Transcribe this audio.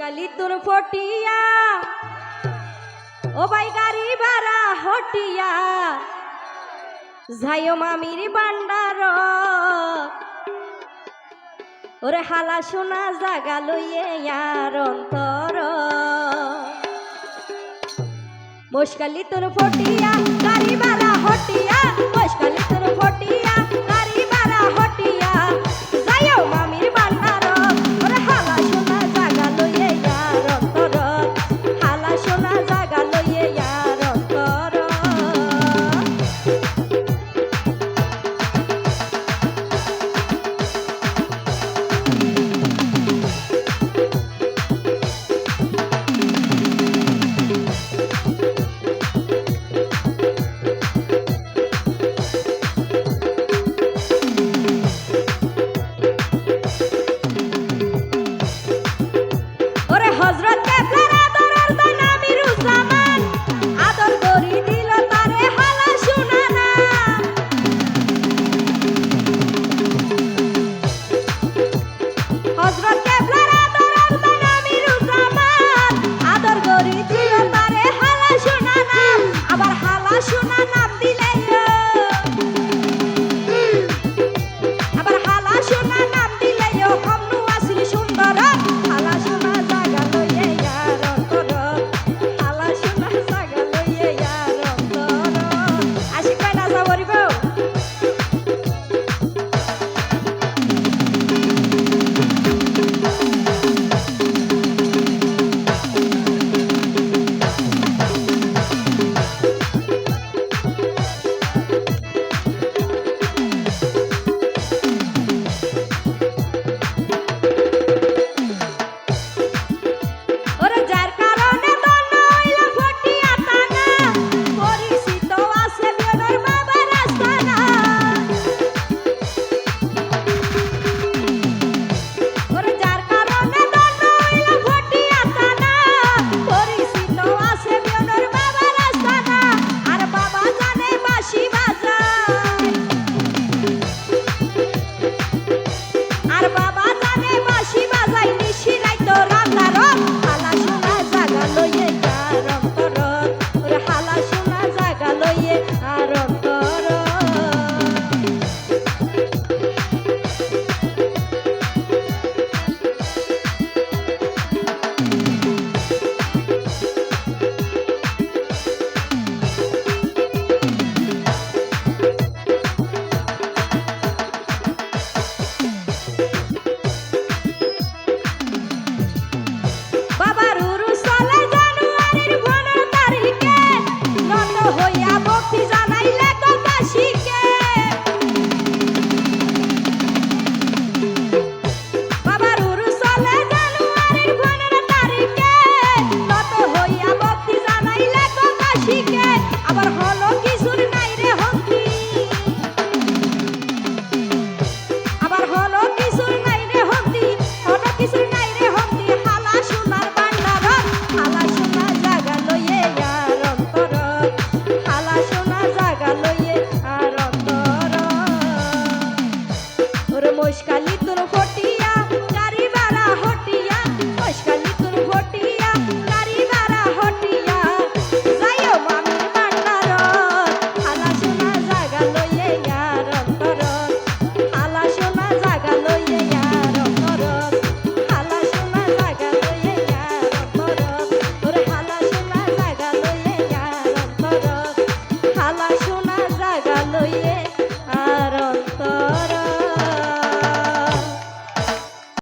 কালি তোর ফটিয়া। ও ভাই গাড়ি ভাড়া হটিয়া। ঝাইও মামির বান্ডার ওরে হালা সোনা জাগা লইয়ে আর অন্তর। মুশকালি তোর ফটিয়া, গাড়ি ভাড়া হটিয়া। মুশকালি তোর ফটিয়া দোষ কালি তোর ফটি